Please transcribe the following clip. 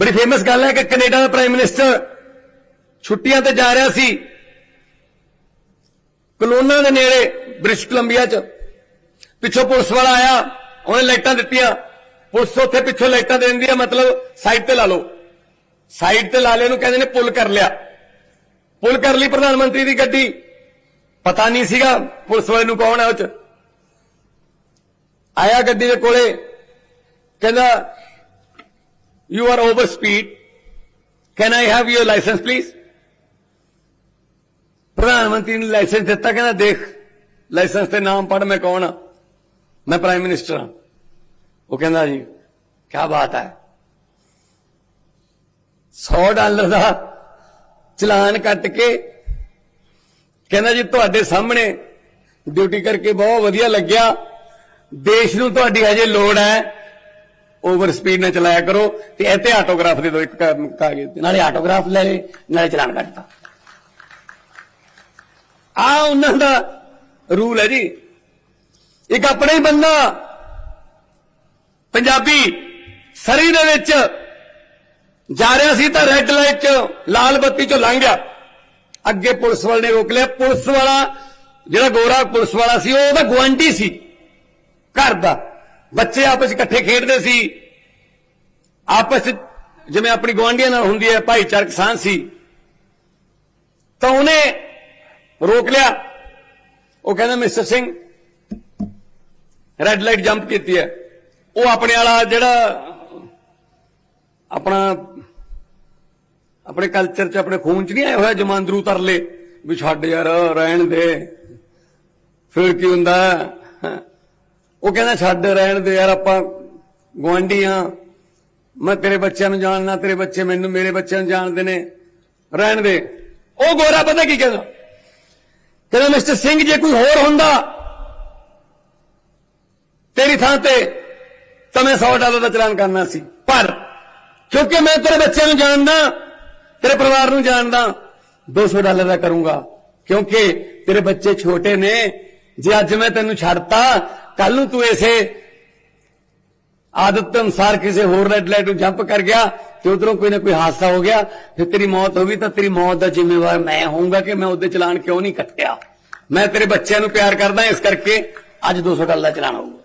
ਬੜੀ ਫੇਮਸ ਗੱਲ ਹੈ ਕਿ ਕੈਨੇਡਾ ਦਾ ਪ੍ਰਾਈਮ ਮਿਨਿਸਟਰ ਛੁੱਟੀਆਂ ਤੇ ਜਾ ਰਿਹਾ ਸੀ। ਕਲੋਨਾ ਦੇ ਨੇੜੇ ਬ੍ਰਿਟਿਸ਼ ਕੋਲੰਬੀਆ 'ਚ। ਪਿੱਛੋਂ ਪੁਲਿਸ ਵਾਲਾ ਆਇਆ, ਉਹਨੇ ਲਾਈਟਾਂ ਦਿੱਤੀਆਂ। ਪੁਲਿਸ ਉੱਥੇ ਪਿੱਛੋਂ ਲਾਈਟਾਂ ਦੇ ਦਿੰਦੀ ਆ, ਮਤਲਬ ਸਾਈਡ ਤੇ ਲਾ ਲਓ। ਸਾਈਡ ਤੇ ਲਾ ਲਿਆ ਨੂੰ ਕਹਿੰਦੇ ਨੇ ਪੁੱਲ ਕਰ ਲਿਆ। ਪੁੱਲ ਕਰ ਲਈ ਪ੍ਰਧਾਨ ਮੰਤਰੀ ਦੀ ਗੱਡੀ। ਪਤਾ ਨਹੀਂ ਸੀਗਾ ਪੁਲਿਸ ਵਾਲੇ ਨੂੰ ਕੌਣ ਹੈ ਉਹ 'ਚ। ਆਇਆ ਗੱਡੀ ਦੇ ਕੋਲੇ। ਕਹਿੰਦਾ you are over speed can I have your licence please ਪ੍ਰਧਾਨ ਮੰਤਰੀ ਨੇ ਲਾਇਸੈਂਸ ਦਿੱਤਾ ਕਹਿੰਦਾ ਦੇਖ ਲਾਇਸੈਂਸ ਤੇ ਨਾਮ ਪੜ ਮੈਂ ਕੌਣ ਆ ਮੈਂ ਪ੍ਰਾਈਮ ਮਿਨਿਸਟਰ ਹਾਂ ਉਹ ਕਹਿੰਦਾ ਜੀ ਕੀ ਬਾਤ ਹੈ 100 ਡਾਲਰ ਦਾ ਚਲਾਨ ਕੱਟ ਕੇ ਕਹਿੰਦਾ ਜੀ ਤੁਹਾਡੇ ਸਾਹਮਣੇ ਡਿਊਟੀ ਕਰਕੇ ਬਹੁਤ ਵਧੀਆ ਲੱਗਿਆ ਦੇਸ਼ ਨੂੰ ਤੁਹਾਡੀ ਹਜੇ ਲੋੜ ਹੈ ਓਵਰ ਸਪੀਡ ਨਾ ਚਲਾਇਆ ਕਰੋ ਤੇ ਇੱਥੇ ਆਟੋਗ੍ਰਾਫ ਦੇ ਦੋ ਇੱਕ ਕਾਗਜ਼ ਤੇ। ਨਾਲੇ ਆਟੋਗ੍ਰਾਫ ਲੈ ਲੈ, ਨਾਲੇ ਚਲਾਨ ਕੱਟਤਾ ਆ ਉਹਨਾਂ ਦਾ ਰੂਲ ਹੈ ਜੀ। ਇੱਕ ਆਪਣਾ ਹੀ ਬੰਦਾ ਪੰਜਾਬੀ ਸਰੀ ਦੇ ਵਿੱਚ ਜਾ ਰਿਹਾ ਸੀ ਤਾਂ ਰੈੱਡ ਲਾਈਟ 'ਚ, ਲਾਲ ਬੱਤੀ 'ਚੋਂ ਲੰਘ ਗਿਆ। ਅੱਗੇ ਪੁਲਿਸ ਵਾਲੇ ਨੇ ਰੋਕ ਲਿਆ। ਪੁਲਿਸ ਵਾਲਾ, ਜਿਹੜਾ ਗੋਰਾ ਪੁਲਿਸ ਵਾਲਾ ਸੀ, ਉਹ ਉਹਦਾ ਗੁਆਂਢੀ ਸੀ। ਘਰ ਦਾ। ਬੱਚੇ ਆਪਸ ਇਕੱਠੇ ਖੇਡਦੇ ਸੀ। ਆਪਸ 'ਚ ਜਿਵੇਂ ਆਪਣੀ ਗੁਆਂਢੀਆਂ ਨਾਲ ਹੁੰਦੀ ਹੈ, ਭਾਈਚਾਰਕ ਸਾਂਝ ਸੀ। ਤਾਂ ਉਹਨੇ ਰੋਕ ਲਿਆ। ਉਹ ਕਹਿੰਦਾ, mister Singh red light jump ਕੀਤੀ ਹੈ। ਉਹ ਆਪਣੇ ਵਾਲਾ ਜਿਹੜਾ ਆਪਣਾ, ਆਪਣੇ ਕਲਚਰ ਚ ਆਪਣੇ ਖੂਨ ਚ ਨਹੀਂ ਆਇਆ ਹੋਇਆ, ਜਮਾਂਦਰੂ ਤਰਲੇ। ਵੀ ਛੱਡ ਯਾਰ, ਰਹਿਣ ਦੇ। ਫਿਰ ਕੀ ਹੁੰਦਾ? ਉਹ ਕਹਿੰਦਾ ਛੱਡ ਰਹਿਣ ਦੇ ਯਾਰ, ਆਪਾਂ ਗੁਆਂਢੀ ਆ ਮੈਂ ਤੇਰੇ ਬੱਚਿਆਂ ਨੂੰ ਜਾਣਦਾ ਤੇਰੇ ਬੱਚੇ ਮੈਨੂੰ, ਮੇਰੇ ਬੱਚਿਆਂ ਨੂੰ ਜਾਣਦੇ ਨੇ। ਰਹਿਣ ਦੇ। ਉਹ ਗੋਰਾ ਪਤਾ ਕੀ ਕਹਿੰਦਾ? ਕਹਿੰਦਾ, ਮਿਸਟਰ ਸਿੰਘ, ਜੇ ਕੋਈ ਹੋਰ ਹੁੰਦਾ ਤੇਰੀ ਥਾਂ ਤੇ, ਤਾਂ ਮੈਂ 100 ਡਾਲਰ ਦਾ ਚਲਾਨ ਕਰਨਾ ਸੀ। ਪਰ ਕਿਉਂਕਿ ਮੈਂ ਤੇਰੇ ਬੱਚਿਆਂ ਨੂੰ ਜਾਣਦਾ, ਤੇਰੇ ਪਰਿਵਾਰ ਨੂੰ ਜਾਣਦਾ 200 ਡਾਲਰ ਦਾ ਕਰੂੰਗਾ। ਕਿਉਂਕਿ ਤੇਰੇ ਬੱਚੇ ਛੋਟੇ ਨੇ। ਜੇ ਅੱਜ ਮੈਂ ਤੈਨੂੰ ਛੱਡਤਾ ਕੱਲ ਨੂੰ ਤੂੰ ਇਸੇ ਆਦਤ ਦੇ ਅਨੁਸਾਰ ਕਿਸੇ ਹੋਰ ਰੈੱਡ ਲਾਈਟ ਨੂੰ ਜੰਪ ਕਰ ਗਿਆ ਤੇ ਉਧਰੋਂ ਕੋਈ ਨਾ ਕੋਈ ਹਾਦਸਾ ਹੋ ਗਿਆ, ਫਿਰ ਤੇਰੀ ਮੌਤ ਹੋ ਗਈ ਤਾਂ ਤੇਰੀ ਮੌਤ ਦਾ ਜ਼ਿੰਮੇਵਾਰ ਮੈਂ ਹੋਊਂਗਾ ਕਿ ਮੈਂ ਉਹਦੇ ਚਲਾਨ ਕਿਉਂ ਨਹੀਂ ਕੱਟਿਆ। ਮੈਂ ਤੇਰੇ ਬੱਚਿਆਂ ਨੂੰ ਪਿਆਰ ਕਰਦਾ ਇਸ ਕਰਕੇ ਅੱਜ 200 ਡਾਲਰ ਦਾ ਚਲਾਨ ਹੋਊਗਾ।